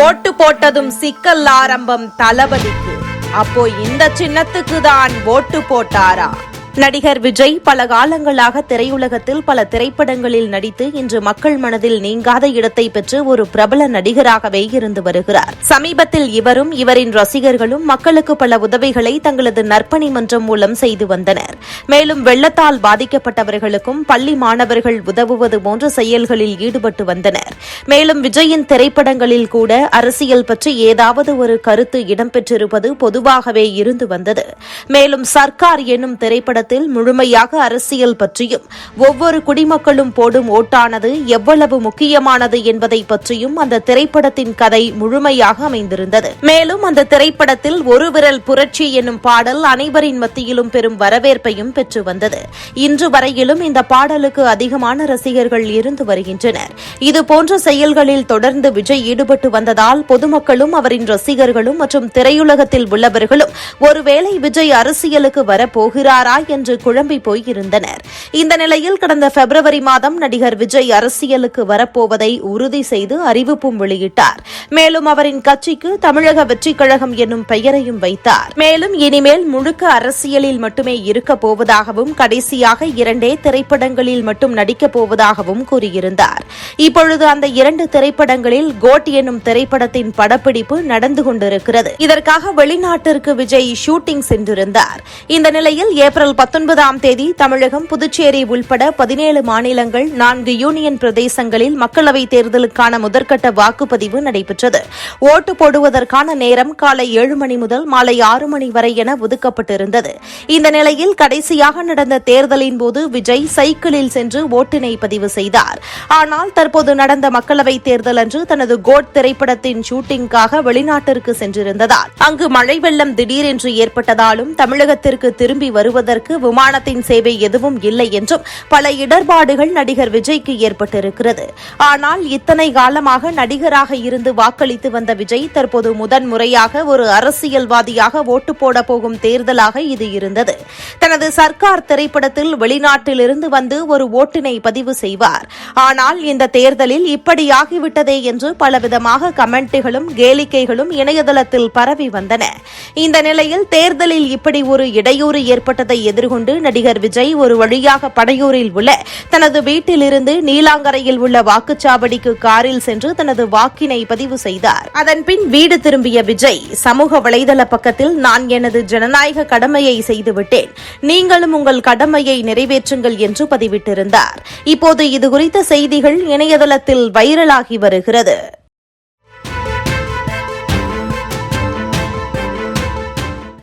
ஓட்டு போட்டதும் சிக்கல் ஆரம்பம் தளபதிக்கு. அப்போ இந்த சின்னத்துக்கு தான் ஓட்டு போட்டாரா? நடிகர் விஜய் பல காலங்களாக திரையுலகத்தில் பல திரைப்படங்களில் நடித்து இன்று மக்கள் மனதில் நீங்காத இடத்தை பெற்று ஒரு பிரபல நடிகராகவே இருந்து வருகிறார். சமீபத்தில் இவரும் இவரின் ரசிகர்களும் மக்களுக்கு பல உதவிகளை தங்களது நற்பணி மன்றம் மூலம் செய்து வந்தனர். மேலும் வெள்ளத்தால் பாதிக்கப்பட்டவர்களுக்கும் பள்ளி மாணவர்கள் உதவுவது போன்ற செயல்களில் ஈடுபட்டு வந்தனர். மேலும் விஜயின் திரைப்படங்களில் கூட அரசியல் பற்றி ஏதாவது ஒரு கருத்து இடம்பெற்றிருப்பது பொதுவாகவே இருந்து வந்தது. மேலும் சர்க்கார் என்னும் திரைப்பட திரைப்படத்தில் முழுமையாக அரசியல் பற்றியும் ஒவ்வொரு குடிமக்களும் போடும் ஓட்டானது எவ்வளவு முக்கியமானது என்பதை பற்றியும் அந்த திரைப்படத்தின் கதை முழுமையாக அமைந்திருந்தது. மேலும் அந்த திரைப்படத்தில் ஒரு விரல் புரட்சி என்னும் பாடல் அனைவரின் மத்தியிலும் பெரும் வரவேற்பையும் பெற்று வந்தது. இன்று வரையிலும் இந்த பாடலுக்கு அதிகமான ரசிகர்கள் இருந்து வருகின்றனர். இதுபோன்ற செயல்களில் தொடர்ந்து விஜய் ஈடுபட்டு வந்ததால் பொதுமக்களும் அவரின் ரசிகர்களும் மற்றும் திரையுலகத்தில் உள்ளவர்களும் ஒருவேளை விஜய் அரசியலுக்கு வரப்போகிறாரா என்று குழம்பி போயிருந்தனர். இந்த நிலையில் கடந்த பிப்ரவரி மாதம் நடிகர் விஜய் அரசியலுக்கு வரப்போவதை உறுதி செய்து அறிவிப்பும் வெளியிட்டார். மேலும் அவரின் கட்சிக்கு தமிழக வெற்றிக் கழகம் என்னும் பெயரையும் வைத்தார். மேலும் இனிமேல் முழுக்க அரசியலில் மட்டுமே இருக்கப் போவதாகவும் கடைசியாக இரண்டே திரைப்படங்களில் மட்டும் நடிக்கப் போவதாகவும் கூறியிருந்தார். இப்பொழுது அந்த இரண்டு திரைப்படங்களில் கோட் என்னும் திரைப்படத்தின் படப்பிடிப்பு நடந்து கொண்டிருக்கிறது. இதற்காக வெளிநாட்டிற்கு விஜய் ஷூட்டிங் சென்றிருந்தார். இந்த நிலையில் ஏப்ரல் பத்தொன்பதாம் தேதி தமிழகம் புதுச்சேரி உள்பட பதினேழு மாநிலங்கள் நான்கு யூனியன் பிரதேசங்களில் மக்களவைத் தேர்தலுக்கான முதற்கட்ட வாக்குப்பதிவு நடைபெற்றது. ஓட்டு போடுவதற்கான நேரம் காலை ஏழு மணி முதல் மாலை ஆறு மணி வரை என ஒதுக்கப்பட்டிருந்தது. இந்த நிலையில் கடைசியாக நடந்த தேர்தலின் போது விஜய் சைக்கிளில் சென்று ஓட்டினை பதிவு செய்தார். ஆனால் தற்போது நடந்த மக்களவைத் தேர்தல் அன்று தனது கோட் திரைப்படத்தின் ஷூட்டிங்காக வெளிநாட்டிற்கு சென்றிருந்ததால் அங்கு மழை வெள்ளம் திடீரென்று ஏற்பட்டதாலும் தமிழகத்திற்கு திரும்பி வருவதற்கு விமானத்தின் சேவை எதுவும் இல்லை என்றும் பல இடர்பாடுகள் நடிகர் விஜய்க்கு ஏற்பட்டிருக்கிறது. ஆனால் இத்தனை காலமாக நடிகராக இருந்து வாக்களித்து வந்த விஜய் தற்போது முதன் முறையாக ஒரு அரசியல்வாதியாக ஓட்டு போட போகும் தேர்தலாக இது இருந்தது. தனது சர்க்கார் திரைப்படத்தில் வெளிநாட்டிலிருந்து வந்து ஒரு ஓட்டினை பதிவு செய்வார். ஆனால் இந்த தேர்தலில் இப்படியாகிவிட்டதே என்று பலவிதமாக கமெண்ட்டுகளும் கேளிக்கைகளும் இணையதளத்தில் பரவி வந்தன. இந்த நிலையில் தேர்தலில் இப்படி ஒரு இடையூறு ஏற்பட்டதை எதிர்கொண்டு நடிகர் விஜய் ஒரு வழியாக படையூரில் உள்ள தனது வீட்டிலிருந்து நீலாங்கரையில் உள்ள வாக்குச்சாவடிக்கு காரில் சென்று தனது வாக்கினை பதிவு செய்தார். அதன்பின் வீடு திரும்பிய விஜய் சமூக வலைதள பக்கத்தில் நான் எனது ஜனநாயக கடமையை செய்துவிட்டேன். நீங்களும் உங்கள் கடமையை நிறைவேற்றுங்கள் என்று பதிவிட்டிருந்தார். இப்போது இதுகுறித்த செய்திகள் இணையதளத்தில் வைரலாகி வருகிறது.